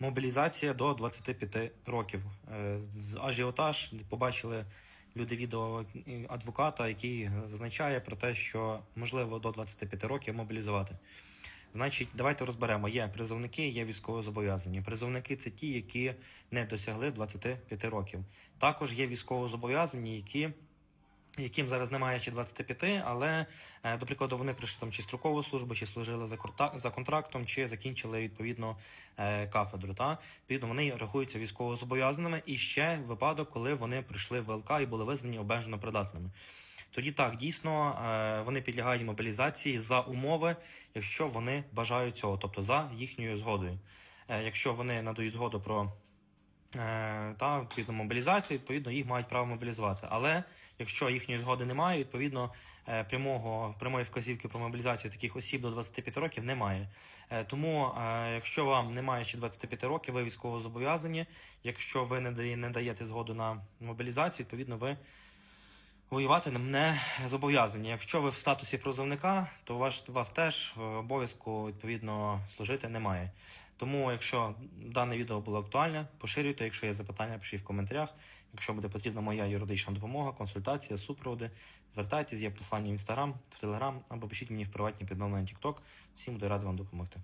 Мобілізація до 25 років. Е, з- Ажіотаж побачили люди відео адвоката, який зазначає про те, що можливо до 25 років мобілізувати. Значить, давайте розберемо. Є призовники, є військовозобов'язані. Призовники це ті, які не досягли 25 років. Також є військовозобов'язані, які яким зараз немає ще 25, але, е, до прикладу, вони прийшли там чи строкову службу, чи служили за, за контрактом, чи закінчили відповідно е, кафедру. Та відповідно вони рахуються військовозобов'язаними і ще випадок, коли вони прийшли в ВЛК і були визнані обмежено придатними. Тоді так дійсно е, вони підлягають мобілізації за умови, якщо вони бажають цього, тобто за їхньою згодою. Якщо вони надають згоду про та відповідно мобілізацію, відповідно їх мають право мобілізувати. Але якщо їхньої згоди немає, відповідно е, прямого прямої вказівки про мобілізацію таких осіб до 25 років немає. Е, Тому, е, якщо вам немає ще 25 років, ви військово зобов'язані. Якщо ви не даєте згоду на мобілізацію, відповідно ви. Воювати не зобов'язані. Якщо ви в статусі призовника, то ваш вас теж е, обов'язку відповідно служити немає. Тому, якщо дане відео було актуальне, поширюйте. Якщо є запитання, пишіть в коментарях. Якщо буде потрібна моя юридична допомога, консультація, супроводи, звертайтесь, є послання в інстаграм, в телеграм або пишіть мені в приватні повідомлення TikTok. Всім буду радий вам допомогти.